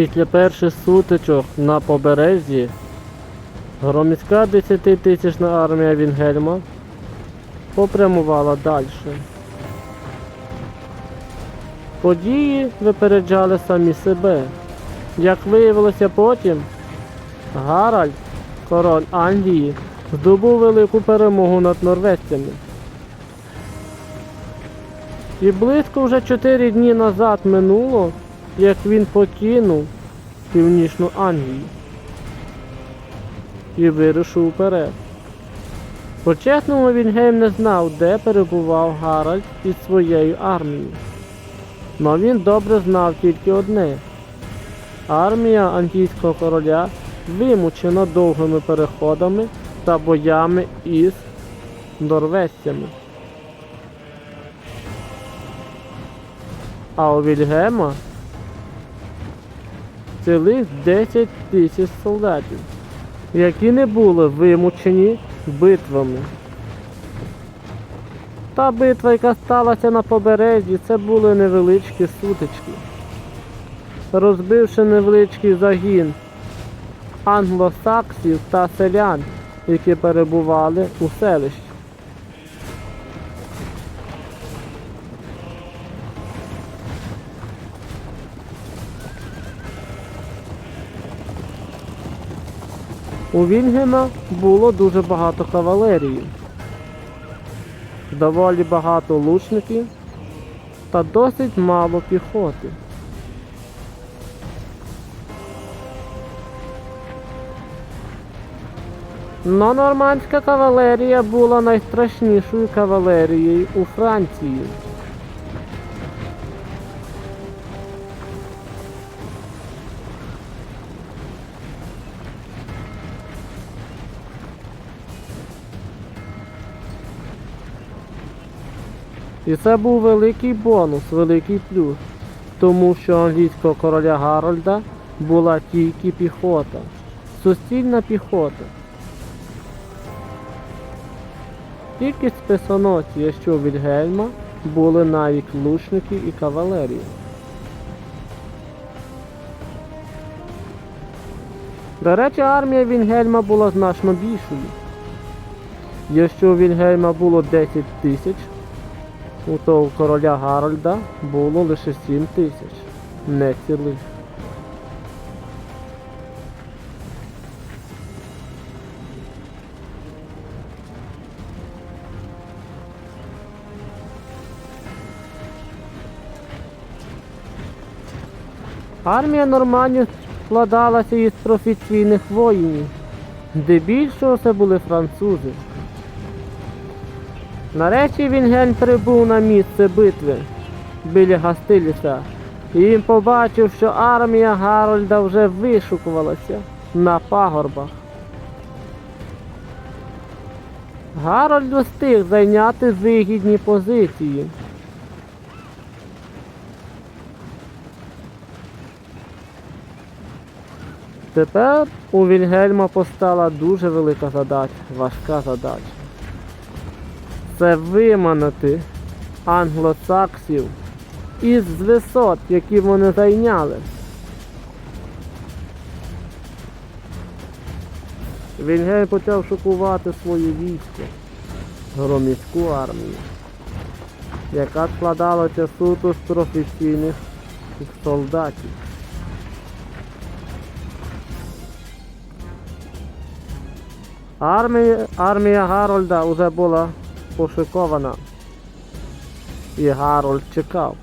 Після перших сутичок на побережжі громіська 10-тисячна армія Вінгельма попрямувала далі. Події випереджали самі себе. Як виявилося потім, Гаральд, король Англії, здобув велику перемогу над норвезцями. І близько вже 4 дні назад минуло, як він покинув північну Англію і вирушив уперед. По-чесному Вільгельм не знав, де перебував Гаральд із своєю армією. Но він добре знав тільки одне. Армія англійського короля вимучена довгими переходами та боями із норвезцями. А у Вільгема цілих 10 тисяч солдатів, які не були вимучені битвами. Та битва, яка сталася на побережжі, це були невеличкі сутички. Розбивши невеличкий загін англосаксів та селян, які перебували у селищі. У Вільгема було дуже багато кавалерії, доволі багато лучників та досить мало піхоти. Но нормандська кавалерія була найстрашнішою кавалерією у Франції. І це був великий бонус, великий плюс, тому що англійського короля Гарольда була тільки піхота, суцільна піхота. Тільки списоноті, якщо у Вільгельма були навіть лучники і кавалерія. До речі, армія Вільгельма була значно більшою. Якщо у Вільгельма було 10 тисяч, у того короля Гарольда було лише 7 тисяч, не цілих. Армія нормандів складалася із професійних воїнів, де більшого це були французи. Нарешті Вінгельм прибув на місце битви біля Гастиліса і побачив, що армія Гарольда вже вишукувалася на пагорбах. Гарольд встиг зайняти вигідні позиції. Тепер у Вільгельма постала дуже велика задача, важка задача. Це виманити англосаксів із висот, які вони зайняли. Вільгельм почав шокувати своє військо, громіську армію, яка складалася суто з професійних солдатів. Армія, армія Гарольда вже була пошикована. І Гарольд чекав.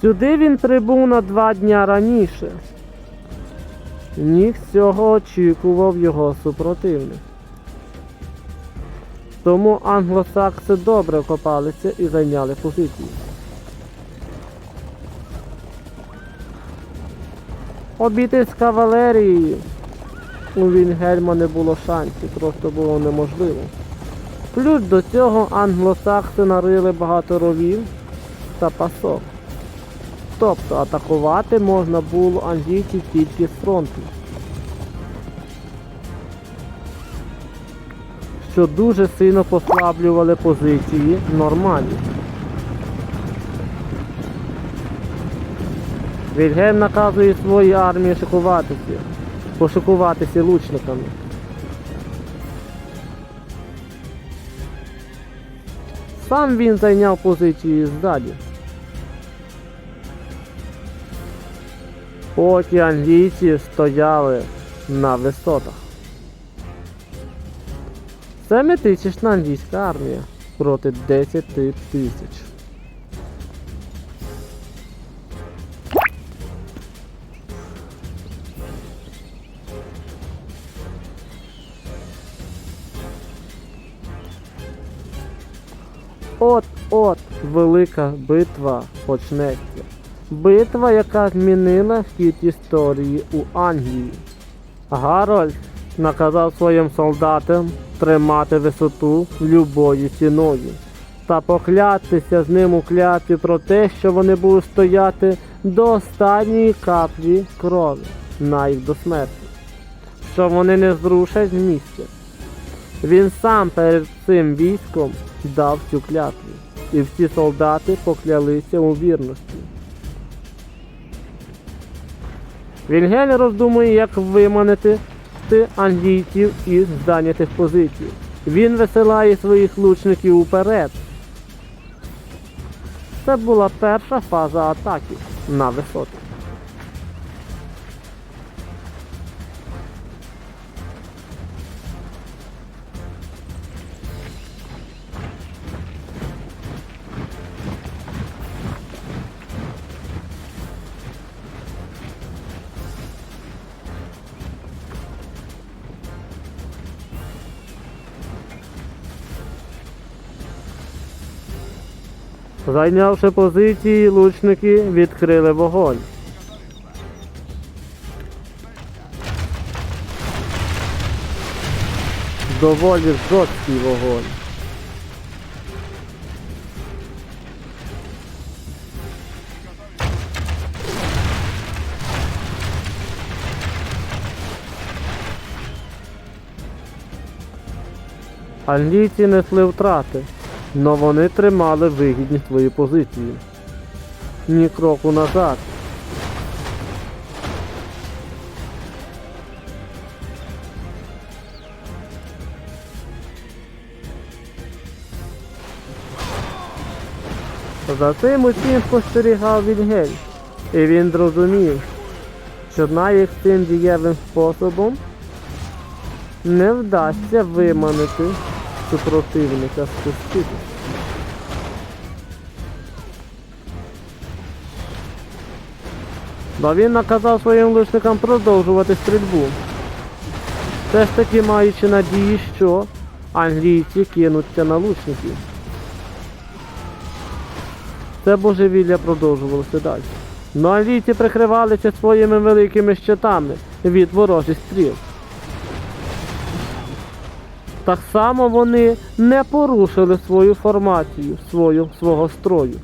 Сюди він прибув на два дня раніше. Ніг цього очікував його супротивник. Тому англосакси добре копалися і зайняли позиції. Обійти з кавалерією у Вінгельма не було шансів, просто було неможливо. Плюс до цього англосакси нарили багато ровів та пасок. Тобто атакувати можна було англійців тільки з фронту. Що дуже сильно послаблювали позиції нормальні. Вільгельм наказує своїй армії шикуватися, пошикуватися лучниками. Сам він зайняв позиції ззаді. Поки англійці стояли на висотах. Семитисячна англійська армія проти 10 тисяч. От-от велика битва почнеться. Битва, яка змінила хід історії у Англії. Гарольд наказав своїм солдатам тримати висоту любою ціною та поклятися з ним у клятві про те, що вони будуть стояти до останньої каплі крові, навіть до смерті, що вони не зрушать з місця. Він сам перед цим військом дав цю клятву, і всі солдати поклялися у вірності. Вільгель роздумує, як виманити ти англійців із зайнятих позицій. Він висилає своїх лучників уперед. Це була перша фаза атаки на висоти. Зайнявши позиції, лучники відкрили вогонь. Доволі жорсткий вогонь. Англійці несли втрати, но вони тримали вигідні свої позиції. Ні кроку назад. За цим усім спостерігав Вільгель, і він зрозумів, що навіть цим дієвим способом не вдасться виманити супротивника спустити. Бо він наказав своїм лучникам продовжувати стрільбу. Все ж таки маючи надії, що англійці кинуться на лучників. Це божевілля продовжувалося далі. Но англійці прикривалися своїми великими щитами від ворожих стріл. Так само вони не порушили свою формацію, свою, свого строю.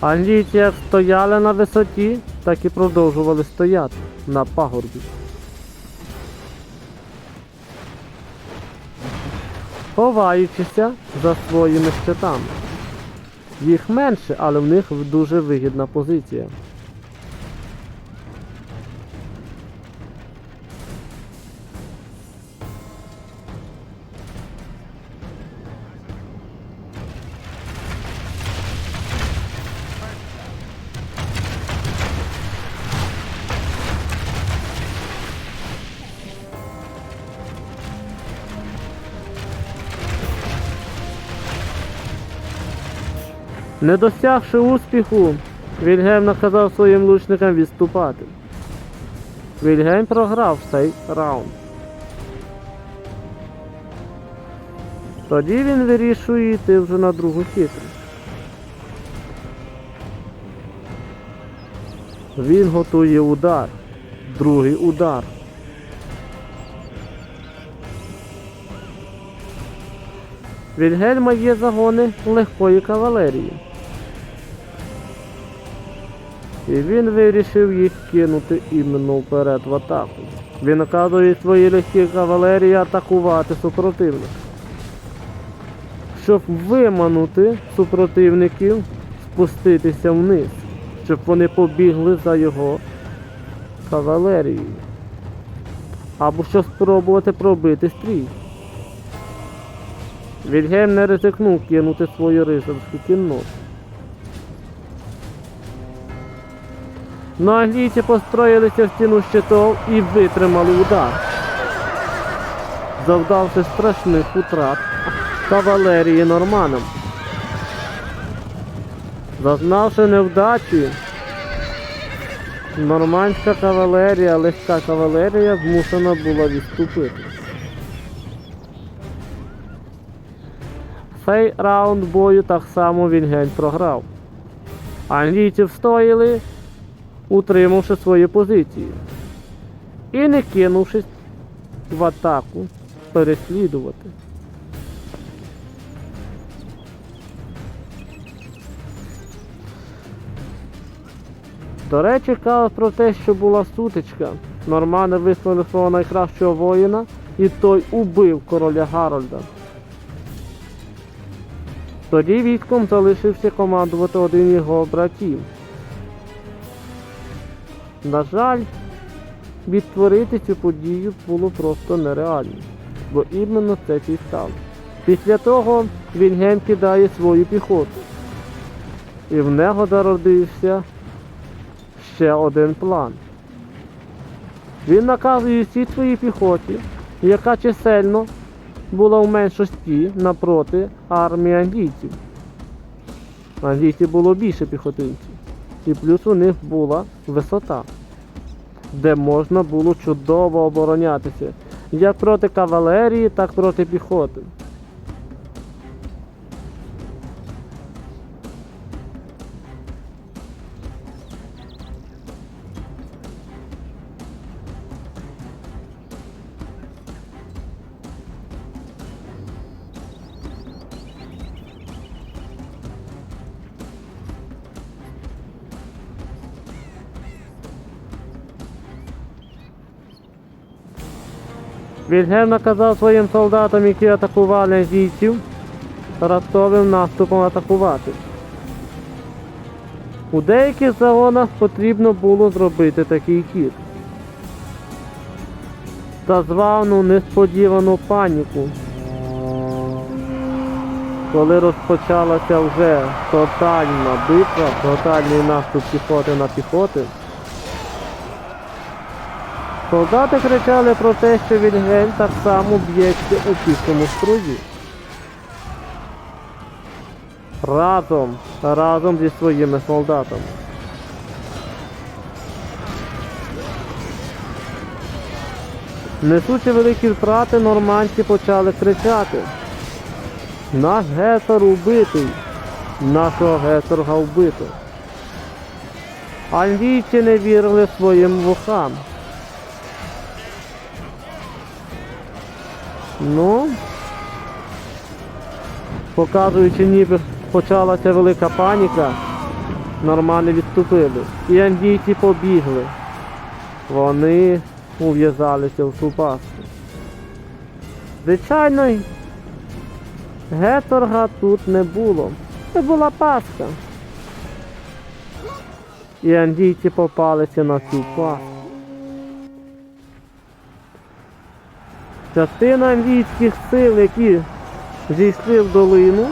Англійці як стояли на висоті, так і продовжували стояти на пагорбі. Ховаючися за своїми щитами. Їх менше, але в них дуже вигідна позиція. Не досягши успіху, Вільгельм наказав своїм лучникам відступати. Вільгельм програв цей раунд. Тоді він вирішує йти вже на другу хитрість. Він готує удар. Другий удар. Вільгельма є загони легкої кавалерії. І він вирішив їх кинути іменно вперед в атаку. Він наказує своїй легкій кавалерії атакувати супротивника. Щоб виманути супротивників, спуститися вниз, щоб вони побігли за його кавалерією. Або щоб спробувати пробити стрій. Вільгельм не ризикнув кинути свою рицарську кінноту. Ну, англійці построїлися в стіну щитов і витримали удар, завдавши страшних утрат кавалерії норманам. Зазнавши невдачі, нормандська кавалерія, легка кавалерія змушена була відступити. Цей раунд бою так само Вільгельм програв. Англійці встояли, утримавши свої позиції. І не кинувшись в атаку переслідувати. До речі, кажуть про те, що була сутичка. Нормани вислали свого найкращого воїна, і той убив короля Гарольда. Тоді військом залишився командувати один його братів. На жаль, відтворити цю подію було просто нереально, бо іменно це і. Після того Вільгельм кидає свою піхоту. І в нього зародився ще один план. Він наказує всій своїй піхоті, яка чисельно була в меншості напроти армії англійців. Англійців було більше піхотинців. І плюс у них була висота, де можна було чудово оборонятися як проти кавалерії, так проти піхоти. Вільгельм наказав своїм солдатам, які атакували англійців, раптовим наступом атакувати. У деяких загонах потрібно було зробити такий хід. Та несподівану паніку. Коли розпочалася вже тотальна битва, тотальний наступ піхоти на піхоти, Солдати кричали про те, що Вільгельм так само б'ється у пісному струзі. Разом, разом зі своїми солдатами. Несучи великі втрати, нормандці почали кричати. Наш гетер убитий, нашого геторга вбито. Англійці не вірили своїм вухам. Ну, показуючи, ніби почалася велика паніка, нормально відступили. І андійці побігли. Вони ув'язалися в ту пасту. Звичайно, геторга тут не було. Це була пастка. І андійці попалися на цю пастку. Частина англійських сил, які зійшли в долину,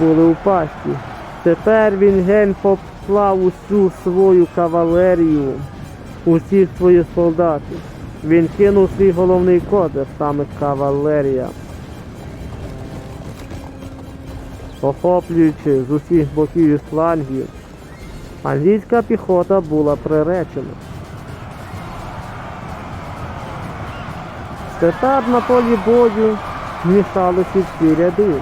були у пасті. Тепер Вільгельм послав усю свою кавалерію, усіх своїх солдатів. Він кинув свій головний козир, саме кавалерія. Охоплюючи з усіх боків і флангів, англійська піхота була приречена. Тепер на полі бою мішалися всі ряди.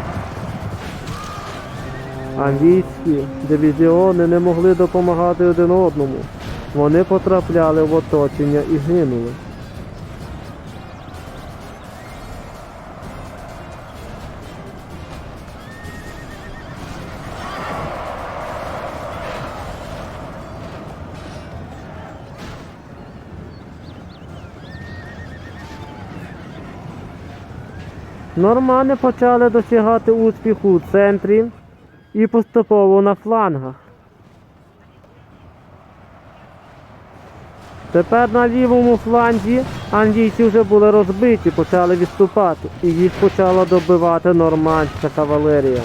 Англійські дивізіони не могли допомагати один одному. Вони потрапляли в оточення і гинули. Нормани почали досягати успіху у центрі і поступово на флангах. Тепер на лівому фланзі англійці вже були розбиті, почали відступати, і їх почала добивати нормандська кавалерія.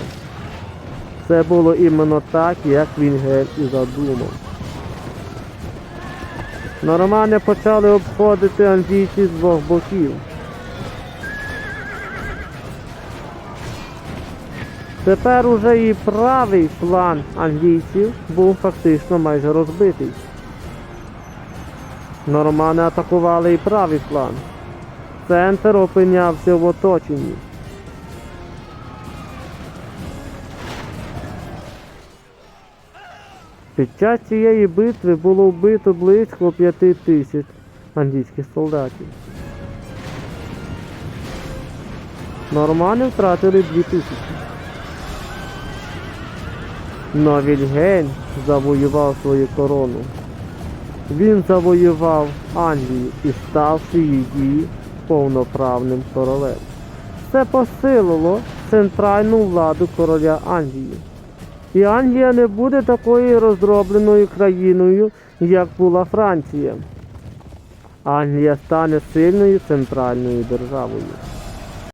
Це було іменно так, як Вінгель і задумав. Нормани почали обходити англійці з двох боків. Тепер уже і правий фланг англійців був фактично майже розбитий. Нормани атакували і правий фланг. Центр опинявся в оточенні. Під час цієї битви було вбито близько п'яти тисяч англійських солдатів. Нормани втратили дві тисячі. Но Вільгельм завоював свою корону. Він завоював Англію і ставши її повноправним королем. Це посилило центральну владу короля Англії. І Англія не буде такою розробленою країною, як була Франція. Англія стане сильною центральною державою.